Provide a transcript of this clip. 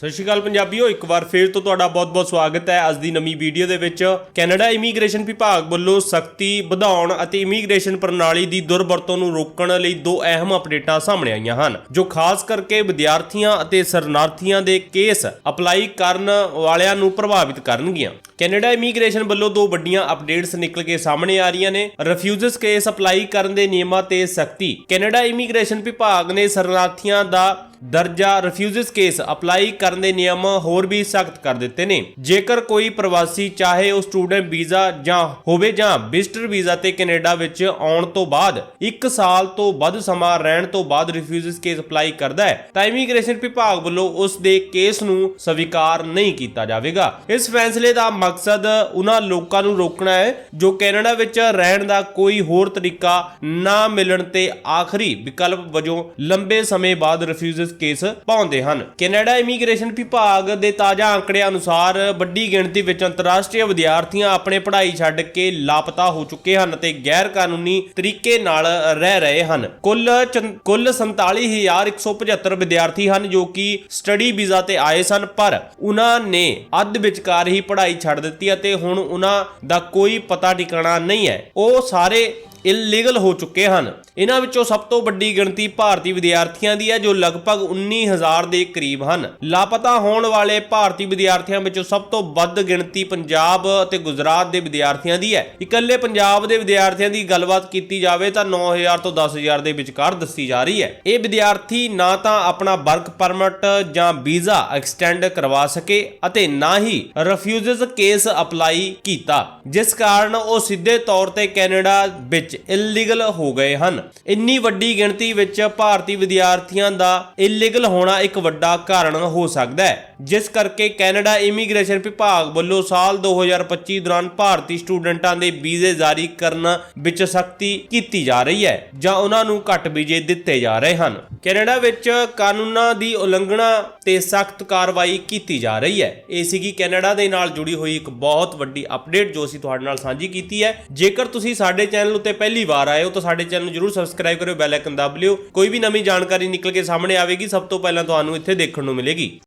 ਸਤਿ ਸ਼੍ਰੀ ਅਕਾਲ ਪੰਜਾਬੀਓ, ਇੱਕ ਵਾਰ ਫੇਰ ਤੋਂ ਤੁਹਾਡਾ ਬਹੁਤ-ਬਹੁਤ ਸਵਾਗਤ ਹੈ ਅੱਜ ਦੀ ਨਵੀਂ ਵੀਡੀਓ ਦੇ ਵਿੱਚ। ਕੈਨੇਡਾ ਇਮੀਗ੍ਰੇਸ਼ਨ ਵਿਭਾਗ ਵੱਲੋਂ ਸਖਤੀ ਵਧਾਉਣ ਅਤੇ ਇਮੀਗ੍ਰੇਸ਼ਨ ਪ੍ਰਣਾਲੀ ਦੀ ਦੁਰਵਰਤੋਂ ਨੂੰ ਰੋਕਣ ਲਈ ਦੋ ਅਹਿਮ ਅਪਡੇਟਾਂ ਸਾਹਮਣੇ ਆਈਆਂ ਹਨ, ਜੋ ਖਾਸ ਕਰਕੇ ਵਿਦਿਆਰਥੀਆਂ ਅਤੇ ਸ਼ਰਨਾਰਥੀਆਂ ਦੇ ਕੇਸ ਅਪਲਾਈ ਕਰਨ ਵਾਲਿਆਂ ਨੂੰ ਪ੍ਰਭਾਵਿਤ ਕਰਨਗੀਆਂ। ਕੈਨੇਡਾ ਇਮੀਗ੍ਰੇਸ਼ਨ ਵੱਲੋਂ ਦੋ ਵੱਡੀਆਂ ਅਪਡੇਟਸ ਨਿਕਲ ਕੇ ਸਾਹਮਣੇ ਆ ਰਹੀਆਂ ਨੇ। ਰਿਫਿਊਜ਼ਸ ਕੇਸ ਅਪਲਾਈ ਕਰਨ ਦੇ ਨਿਯਮਾਂ ਤੇ ਸਖਤੀ। ਕੈਨੇਡਾ ਇਮੀਗ੍ਰੇਸ਼ਨ ਵਿਭਾਗ ਨੇ ਸ਼ਰਨਾਰਥੀਆਂ ਦਾ ਦਰਜਾ ਰਿਫਿਊਜ਼ਸ ਕੇਸ ਅਪਲਾਈ ਕਰਨ ਦੇ ਨਿਯਮ ਹੋਰ ਵੀ ਸਖਤ ਕਰ ਦਿੱਤੇ ਨੇ। ਜੇਕਰ ਕੋਈ ਪ੍ਰਵਾਸੀ ਚਾਹੇ ਉਹ ਸਟੂਡੈਂਟ ਵੀਜ਼ਾ ਜਾਂ ਹੋਵੇ ਜਾਂ ਵਿਜ਼ਟਰ ਵੀਜ਼ਾ ਤੇ ਕੈਨੇਡਾ ਵਿੱਚ ਆਉਣ ਤੋਂ ਬਾਅਦ 1 ਸਾਲ ਤੋਂ ਵੱਧ ਸਮਾਂ ਰਹਿਣ ਤੋਂ ਬਾਅਦ ਰਿਫਿਊਜ਼ਸ ਕੇਸ ਅਪਲਾਈ ਕਰਦਾ ਹੈ, ਤਾਂ ਇਮੀਗ੍ਰੇਸ਼ਨ ਵਿਭਾਗ ਵੱਲੋਂ ਉਸ ਦੇ ਕੇਸ ਨੂੰ ਸਵੀਕਾਰ ਨਹੀਂ ਕੀਤਾ ਜਾਵੇਗਾ। ਇਸ ਫੈਸਲੇ ਦਾ ਮਕਸਦ ਉਹਨਾਂ ਲੋਕਾਂ ਨੂੰ ਰੋਕਣਾ ਹੈ ਜੋ ਕੈਨੇਡਾ ਵਿੱਚ ਰਹਿਣ ਦਾ ਕੋਈ ਹੋਰ ਤਰੀਕਾ ਨਾ ਮਿਲਣ ਤੇ ਆਖਰੀ ਵਿਕਲਪ ਵਜੋਂ ਲੰਬੇ ਸਮੇਂ ਬਾਅਦ ਰਿਫਿਊਜ਼ਸ ਕੇਸ ਪਾਉਂਦੇ ਹਨ। ਕੈਨੇਡਾ ਇਮੀਗ੍ਰੇਸ਼ਨ ਵਿਭਾਗ ਦੇ ਤਾਜ਼ਾ ਅੰਕੜਿਆਂ ਅਨੁਸਾਰ ਵੱਡੀ ਗਿਣਤੀ ਵਿੱਚ ਅੰਤਰਰਾਸ਼ਟਰੀ ਵਿਦਿਆਰਥੀਆਂ ਆਪਣੇ ਪੜ੍ਹਾਈ ਛੱਡ ਕੇ ਲਾਪਤਾ ਹੋ ਚੁੱਕੇ ਹਨ ਤੇ ਗੈਰ ਕਾਨੂੰਨੀ ਤਰੀਕੇ ਨਾਲ ਰਹਿ ਰਹੇ ਹਨ। ਕੁੱਲ ਕੁੱਲ 47175 ਵਿਦਿਆਰਥੀ ਹਨ ਜੋ ਕਿ ਸਟੱਡੀ ਵੀਜ਼ਾ ਤੇ ਆਏ ਸਨ, ਪਰ ਉਹਨਾਂ ਨੇ ਅੱਧ ਵਿਚਕਾਰ ਹੀ ਪੜ੍ਹਾਈ ਛੱਡ ਦਿੱਤੀ ਅਤੇ ਹੁਣ ਉਹਨਾਂ ਦਾ ਕੋਈ ਪਤਾ ਟਿਕਾਣਾ ਨਹੀਂ ਹੈ। ਉਹ ਸਾਰੇ ਇਲੀਗਲ ਹੋ ਚੁੱਕੇ ਹਨ। ਇਹਨਾਂ ਵਿੱਚੋਂ ਸਭ ਤੋਂ ਵੱਡੀ ਗਿਣਤੀ ਭਾਰਤੀ ਵਿਦਿਆਰਥੀਆਂ ਦੀ ਹੈ, ਜੋ ਲਗਭਗ 19000 ਦੇ ਕਰੀਬ ਹਨ। ਲਾਪਤਾ ਹੋਣ ਵਾਲੇ ਭਾਰਤੀ ਵਿਦਿਆਰਥੀਆਂ ਵਿੱਚੋਂ ਸਭ ਤੋਂ ਵੱਧ ਗਿਣਤੀ ਪੰਜਾਬ ਅਤੇ ਗੁਜਰਾਤ ਦੇ ਵਿਦਿਆਰਥੀਆਂ ਦੀ ਹੈ। ਇਕੱਲੇ ਪੰਜਾਬ ਦੇ ਵਿਦਿਆਰਥੀਆਂ ਦੀ ਗੱਲਬਾਤ ਕੀਤੀ ਜਾਵੇ ਤਾਂ 9000 ਤੋਂ 10000 ਦੇ ਵਿਚਕਾਰ ਦੱਸੀ ਜਾ ਰਹੀ ਹੈ। ਇਹ ਵਿਦਿਆਰਥੀ ਨਾ ਤਾਂ ਆਪਣਾ ਵਰਕ ਪਰਮਿਟ ਜਾਂ ਵੀਜ਼ਾ ਐਕਸਟੈਂਡ ਕਰਵਾ ਸਕੇ ਅਤੇ ਨਾ ਹੀ ਰਿਫਿਊਜ਼ਸ ਕੇਸ ਅਪਲਾਈ ਕੀਤਾ, ਜਿਸ ਕਾਰਨ ਉਹ ਸਿੱਧੇ ਤੌਰ ਤੇ ਕੈਨੇਡਾ ਵਿੱਚ ਵਿੱਚ ਇਲੀਗਲ ਹੋ ਗਏ ਹਨ। ਇੰਨੀ ਵੱਡੀ ਗਿਣਤੀ ਵਿੱਚ ਭਾਰਤੀ ਵਿਦਿਆਰਥੀਆਂ ਦਾ ਇਲੀਗਲ ਹੋਣਾ ਇੱਕ ਵੱਡਾ ਕਾਰਨ ਹੋ ਸਕਦਾ ਹੈ। ਜਿਸ ਕਰਕੇ ਕੈਨੇਡਾ ਇਮੀਗ੍ਰੇਸ਼ਨ ਵਿਭਾਗ ਵੱਲੋਂ ਸਾਲ 2025 ਦੌਰਾਨ ਭਾਰਤੀ ਸਟੂਡੈਂਟਾਂ ਦੇ ਵੀਜ਼ੇ ਜਾਰੀ ਕਰਨ ਵਿੱਚ ਸਖਤੀ ਕੀਤੀ ਜਾ ਰਹੀ ਹੈ, ਜਾਂ ਉਹਨਾਂ ਨੂੰ ਘੱਟ ਵੀਜ਼ੇ ਦਿੱਤੇ ਜਾ ਰਹੇ ਹਨ। ਕੈਨੇਡਾ ਵਿੱਚ ਕਾਨੂੰਨਾਂ ਦੀ ਉਲੰਘਣਾ ਤੇ ਸਖਤ ਕਾਰਵਾਈ ਕੀਤੀ ਜਾ ਰਹੀ ਹੈ। ਇਹ ਸੀਗੀ ਕੈਨੇਡਾ ਦੇ ਨਾਲ ਜੁੜੀ ਹੋਈ ਇੱਕ ਬਹੁਤ ਵੱਡੀ ਅਪਡੇਟ ਜੋ ਅਸੀਂ ਤੁਹਾਡੇ ਨਾਲ ਸਾਂਝੀ ਕੀਤੀ ਹੈ। ਜੇਕਰ ਤੁਸੀਂ ਸਾਡੇ ਚੈਨਲ ਉੱਤੇ ਪਹਿਲੀ ਵਾਰ ਆਏ ਹੋ ਤਾਂ ਸਾਡੇ ਚੈਨਲ ਨੂੰ ਜਰੂਰ ਸਬਸਕ੍ਰਾਈਬ ਕਰਿਓ, ਬੈਲ ਆਈਕਨ ਦਬ ਲਿਓ। ਕੋਈ ਵੀ ਨਵੀਂ ਜਾਣਕਾਰੀ ਨਿਕਲ ਕੇ ਸਾਹਮਣੇ ਆਵੇਗੀ, ਸਭ ਤੋਂ ਪਹਿਲਾਂ ਤੁਹਾਨੂੰ ਇੱਥੇ ਦੇਖਣ ਨੂੰ ਮਿਲੇਗੀ।